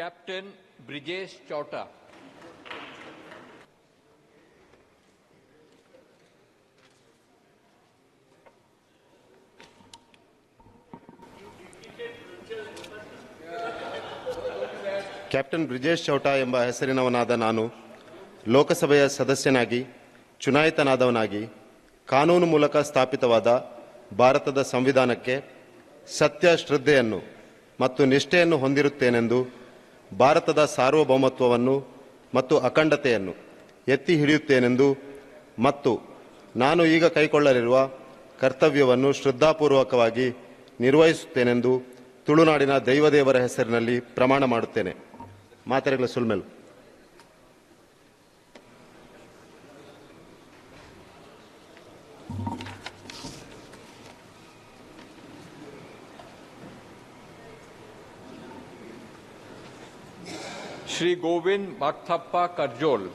Captain Brijesh Chowta captain Brijesh Chowta ಎಂಬ ಹೆಸರಿನವನಾದ ನಾನು ಲೋಕಸಭೆಯ ಸದಸ್ಯನಾಗಿ, ಚುನಾಯಿತನಾದವನಾಗಿ, ಕಾನೂನು ಮೂಲಕ ಸ್ಥಾಪಿತವಾದ ಭಾರತದ ಸಂವಿಧಾನಕ್ಕೆ ಸತ್ಯ ಶ್ರದ್ಧೆಯನ್ನು ಮತ್ತು ನಿಷ್ಠೆಯನ್ನು ಹೊಂದಿರುತ್ತೇನೆಂದು ಭಾರತದ ಸಾರ್ವಭೌಮತ್ವವನ್ನು ಮತ್ತು ಅಖಂಡತೆಯನ್ನು ಎತ್ತಿ ಹಿಡಿಯುತ್ತೇನೆಂದು ಮತ್ತು ನಾನು ಈಗ ಕೈಗೊಳ್ಳಲಿರುವ ಕರ್ತವ್ಯವನ್ನು ಶ್ರದ್ಧಾಪೂರ್ವಕವಾಗಿ ನಿರ್ವಹಿಸುತ್ತೇನೆಂದು ತುಳುನಾಡಿನ ದೈವದೇವರ ಹೆಸರಿನಲ್ಲಿ ಪ್ರಮಾಣ ಮಾಡುತ್ತೇನೆ. ಮಾತೆರೆಗಳ ಸುಲ್ಮೆಲ್ श्री गोविंद माकथप्पा करजोल।